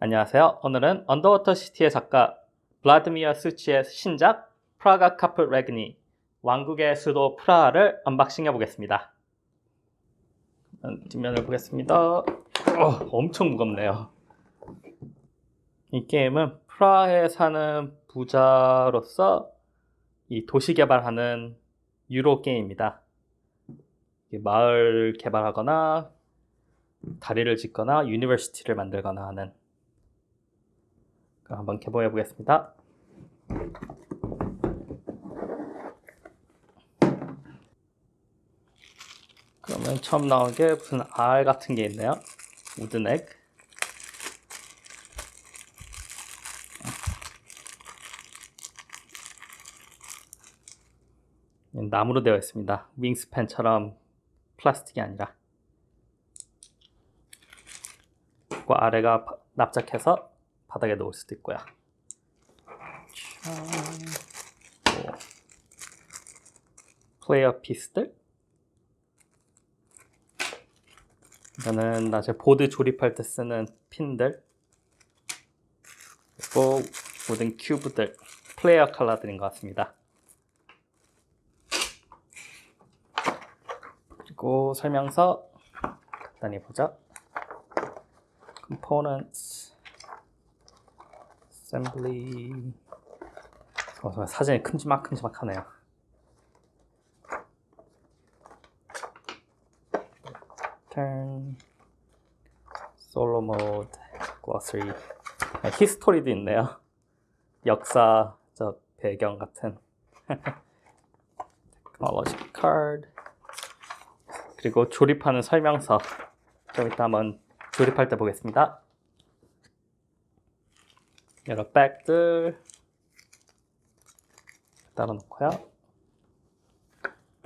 안녕하세요. 오늘은 언더워터 시티의 작가 블라드미어 수치의 신작 프라가 카프 레그니 왕국의 수도 프라하를 언박싱 해 보겠습니다. 뒷면을 보겠습니다. 어, 엄청 무겁네요. 이 게임은 프라하에 사는 부자로서 이 도시 개발하는 유로 게임입니다. 마을 개발하거나 다리를 짓거나 유니버시티를 만들거나 하는 한번 개봉해 보겠습니다. 그러면 처음 나온 게 무슨 알 같은 게 있네요. 우드넥. 나무로 되어 있습니다. 윙스팬처럼 플라스틱이 아니라. 그리고 아래가 바- 납작해서 바닥에 놓을 수도 있고요. 자, 뭐, 플레이어 피스들. 이거는 나중에 보드 조립할 때 쓰는 핀들. 그리고 모든 큐브들, 플레이어 컬러들인 것 같습니다. 그리고 설명서 간단히 보자. assembly. 어, 정말 사진이 큼지막큼지막하네요. solo mode, glossary. 아, 히스토리도 있네요. 역사적 배경 같은. technology. 그리고 조립하는 설명서. 좀 이따 한번 조립할 때 보겠습니다. 여러 백들 따라 놓고요.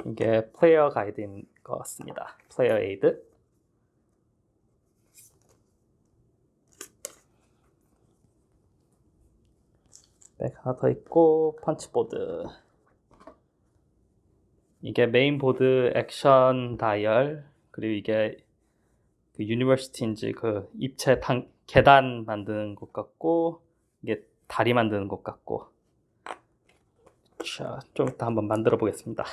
이게 플레이어 가이드인 것 같습니다. 플레이어 에이드. 백 하나 더 있고 펀치보드. 이게 메인보드 액션 다이얼 그리고 이게 그 유니버시티인지 그 입체 당, 계단 만드는 것 같고 이게 다리 만드는 것 같고 자, 좀 이따 한번 만들어 보겠습니다.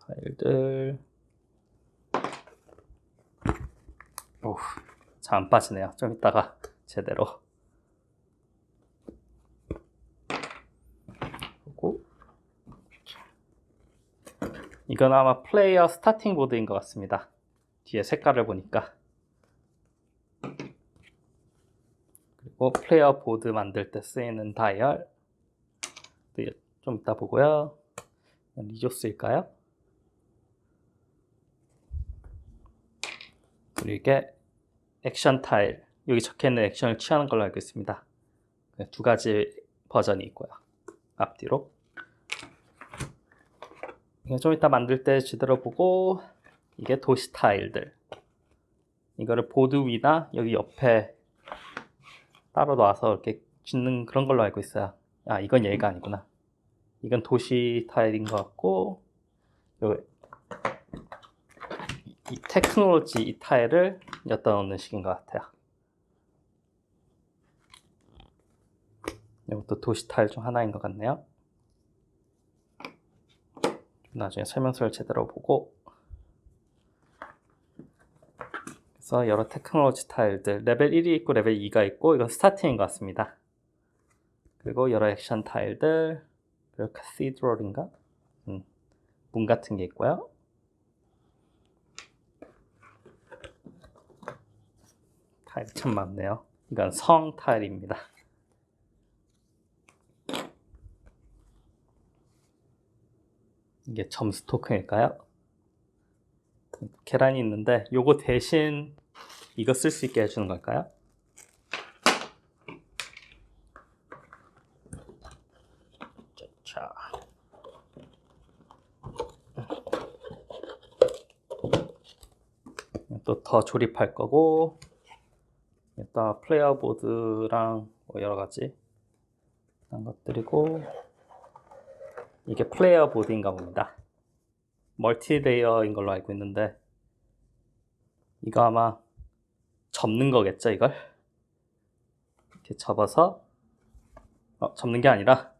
타일들 오, 잘안 빠지네요. 좀 이따가 제대로 이건 아마 플레이어 스타팅 보드인 것 같습니다. 뒤에 색깔을 보니까. 그리고 플레이어 보드 만들 때 쓰이는 다이얼. 네, 좀 이따 보고요. 리조스일까요? 그리고 이게 액션 타일. 여기 적혀있는 액션을 취하는 걸로 알고 있습니다. 네, 두 가지 버전이 있고요. 앞뒤로. 좀 이따 만들 때 제대로 보고 이게 도시 타일들. 이거를 보드 위나 여기 옆에 따로 놔서 이렇게 짓는 그런 걸로 알고 있어요. 아 이건 얘가 아니구나. 이건 도시 타일인 것 같고 요, 이- 이 테크놀로지 이 타일을 엿다 놓는 식인 것 같아요. 이것도 도시 타일 중 하나인 것 같네요. 나중에 설명서를 제대로 보고 그래서 여러 테크놀로지 타일들 레벨 1이 있고 레벨 2가 있고 이건 스타팅인 것 같습니다. 그리고 여러 액션 타일들 그리고 카시드럴인가? 음, 문 같은 게 있고요. 타일 참 많네요. 이건 성 타일입니다. 이게 점수 토큰일까요? 계란이 있는데 요거 대신 이거 쓸 수 있게 해주는 걸까요? 자, 또 더 조립할 거고 일단 플레이어 보드랑 뭐 여러 가지 그런 것들이고 이게 플레이어 보드인가 봅니다. 멀티레이어인 걸로 알고 있는데 이거 아마 접는 거겠죠, 이걸? 이렇게 접어서 어, 접는 게 아니라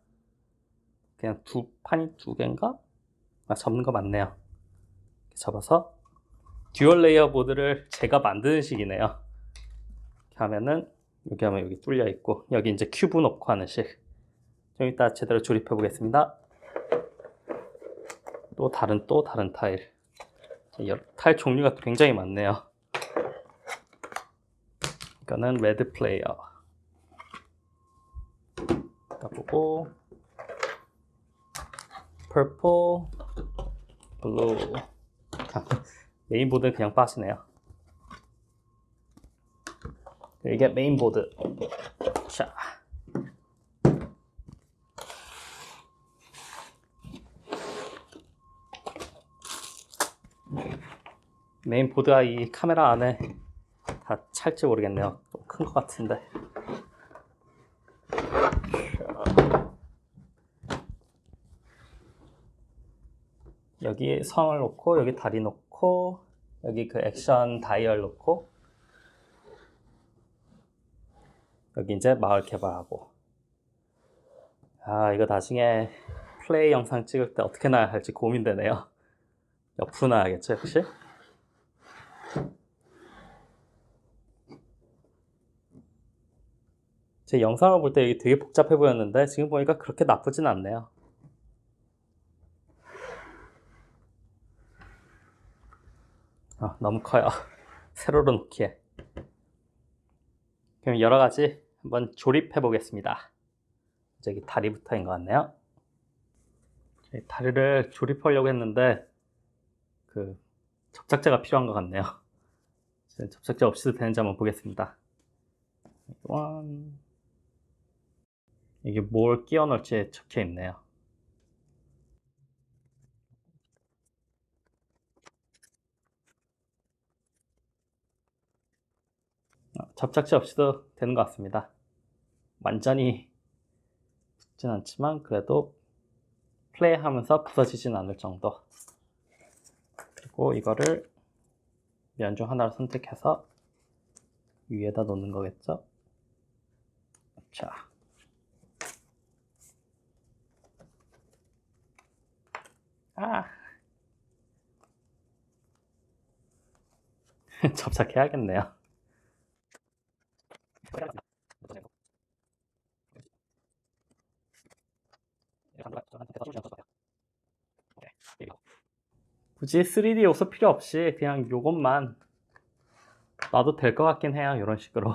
그냥 두 판이 두 개인가? 아, 접는 거 맞네요. 접어서 듀얼 레이어 보드를 제가 만드는 식이네요. 이렇게 하면은 여기 하면 여기 뚫려 있고 여기 이제 큐브 놓고 하는 식. 좀 이따 제대로 조립해 보겠습니다. 또 다른 또 다른 타일. 타일 종류가 굉장히 많네요. 이거는 레드 플레이어. 이따 보고 purple, blue. 아, 메인보드는 그냥 빠지네요. 이게 메인보드. 자. 메인보드가 이 카메라 안에 다 찰지 모르겠네요. 좀큰것 같은데. 여기 성을 놓고 여기 다리 놓고 여기 그 액션 다이얼 놓고 여기 이제 마을 개발하고. 아 이거 나중에 플레이 영상 찍을 때 어떻게 나야 할지 고민되네요. 옆으로 나야겠죠 역시 제 영상을 볼 때 이게 되게 복잡해 보였는데 지금 보니까 그렇게 나쁘진 않네요 아, 너무 커요. 세로로 놓기에. 그럼 여러 가지 한번 조립해 보겠습니다. 저기 다리부터인 것 같네요. 다리를 조립하려고 했는데 그 접착제가 필요한 것 같네요. 접착제 없이도 되는지 한번 보겠습니다. 원. 이게 뭘 끼워 넣을지 적혀 있네요. 어, 접착제 없이도 되는 것 같습니다. 완전히 붙진 않지만 그래도 플레이하면서 부서지진 않을 정도. 그리고 이거를 면 중 하나를 선택해서 위에다 놓는 거겠죠? 자. 아. 접착해야겠네요. 굳이 3D 요소 필요 없이 그냥 요것만 놔도 될 것 같긴 해요. 이런 식으로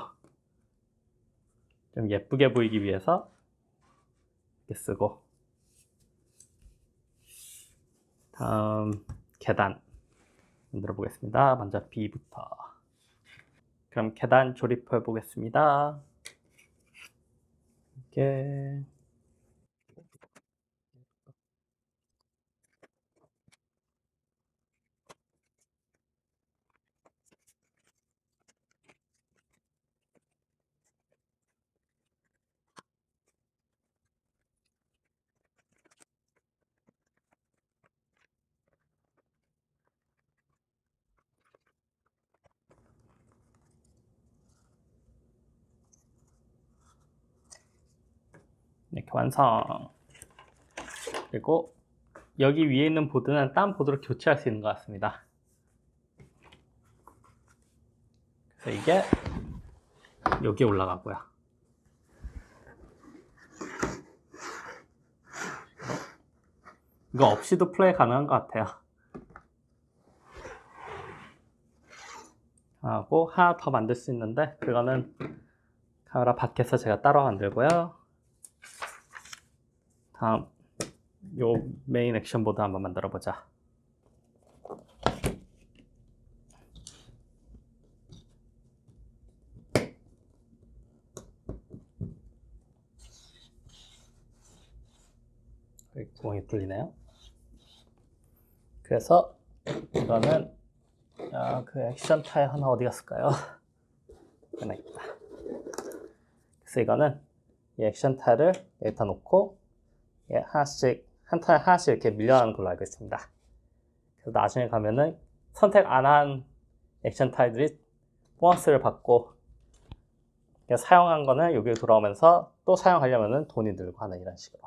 좀 예쁘게 보이기 위해서 이렇게 쓰고 다음 계단 만들어 보겠습니다. 먼저 B부터 그럼 계단 조립해 보겠습니다. 이게 이렇게 완성. 그리고 여기 위에 있는 보드는 딴 보드로 교체할 수 있는 것 같습니다. 그래서 이게 여기에 올라가고요. 이거 없이도 플레이 가능한 것 같아요. 하고 하나 더 만들 수 있는데 그거는 카메라 밖에서 제가 따로 만들고요. 다음 요 메인 액션 보드 한번 만들어 보자. 구멍이 뚫리네요. 그래서 이거는 아, 그 액션 타일 하나 어디 갔을까요? 하나 있다. 그래서 이거는 이 액션 타일을 여기다 놓고 예, 하나씩 한 타일 하나씩 이렇게 밀려나는 걸로 알고 있습니다. 그래서 나중에 가면은 선택 안 한 액션 타일들이 보너스를 받고 사용한 거는 여기 돌아오면서 또 사용하려면은 돈이 들고 하는 이런 식으로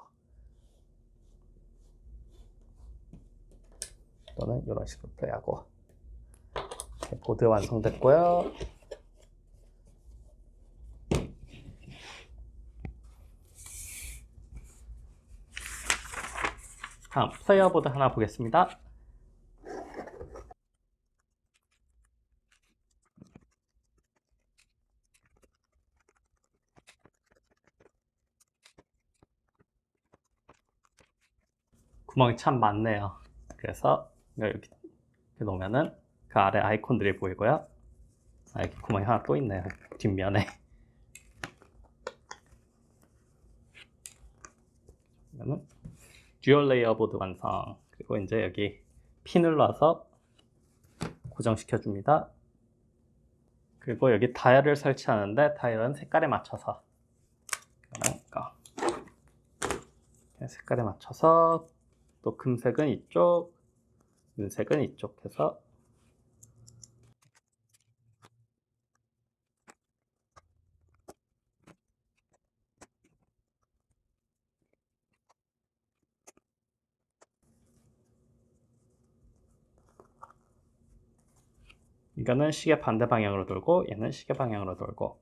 또는 이런 식으로 플레이하고 보드 완성됐고요. 다음 플레이어 보드 하나 보겠습니다. 구멍이 참 많네요. 그래서 이걸 이렇게 놓으면은 그 아래 아이콘들이 보이고요. 아, 여기 구멍이 하나 또 있네요. 뒷면에. 그러면은 듀얼 레이어 보드 완성. 그리고 이제 여기 핀을 놔서 고정시켜 줍니다. 그리고 여기 다이얼을 설치하는데 다이얼은 색깔에 맞춰서 그러니까 색깔에 맞춰서 또 금색은 이쪽, 은색은 이쪽 해서 이거는 시계 반대 방향으로 돌고 얘는 시계 방향으로 돌고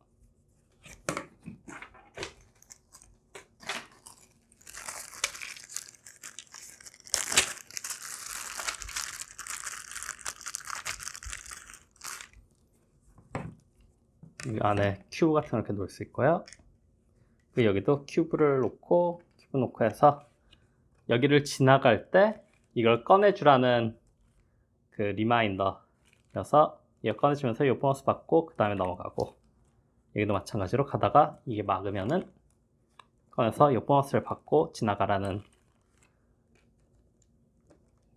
이 안에 큐브 같은 걸 이렇게 놓을 수 있고요. 그리고 여기도 큐브를 놓고 큐브 놓고 해서 여기를 지나갈 때 이걸 꺼내주라는 그 리마인더여서 이거 꺼내주면서 이 보너스 받고 그 다음에 넘어가고 여기도 마찬가지로 가다가 이게 막으면은 꺼내서 이 보너스를 받고 지나가라는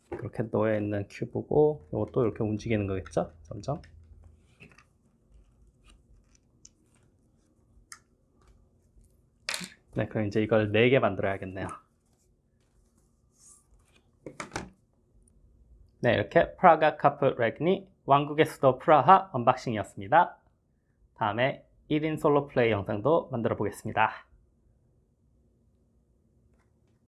그렇게 놓여 있는 큐브고 이것도 이렇게 움직이는 거겠죠? 점점 네, 그럼 이제 이걸 4개 만들어야겠네요. 네, 이렇게 프라가 카프 레그니 왕국의 수도 프라하 언박싱이었습니다. 다음에 1인 솔로 플레이 영상도 만들어 보겠습니다.